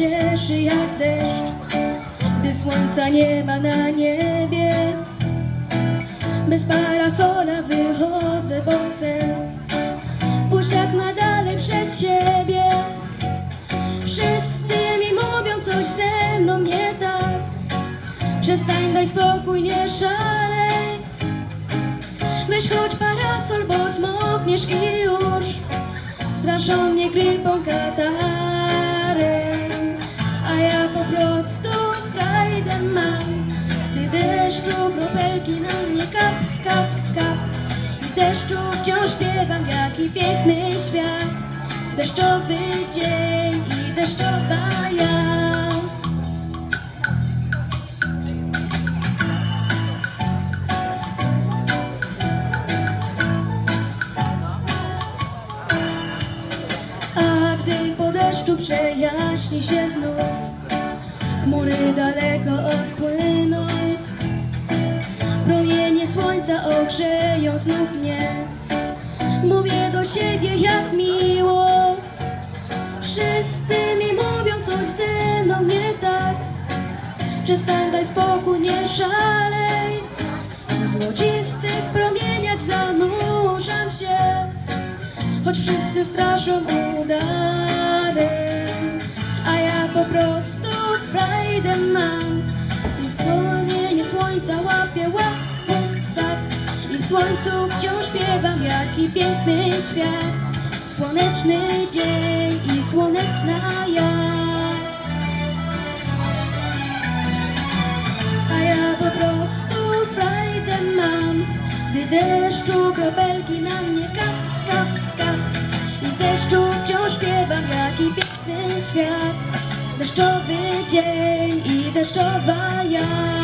cieszy jak deszcz Gdy słońca nie ma na niebie. Bez parasola wychodzę, bo chcę Pójść jak najdalej przed siebie. Wszyscy mi mówią coś ze mną nie tak. Przestań, daj spokój, nie szalej Straszą grypą katarem A ja po prostu frajdę mam. Gdy deszczu kropelki na mnie kap, kap, kap I deszczu wciąż śpiewam, jaki piękny świat. Deszczowy dzień deszczu przejaśni się znów. Chmury daleko odpłyną. Promienie słońca ogrzeją znów mnie. Mówię do siebie jak miło. Wszyscy mi mówią coś ze mną nie tak. Przestań daj spokój, nie szalej? W złocistych promieniach zanurzam się. Choć wszyscy straszą a ja po prostu frajdę mam. I promienie słońca łapię, łapię, cap, i w słońcu wciąż śpiewam, jaki piękny świat. Słoneczny dzień i słoneczna ja. A ja po prostu frajdę mam, gdy deszczu kropelki na mnie kap, kap, kap. Piękny świat. Deszczowy dzień i deszczowa ja.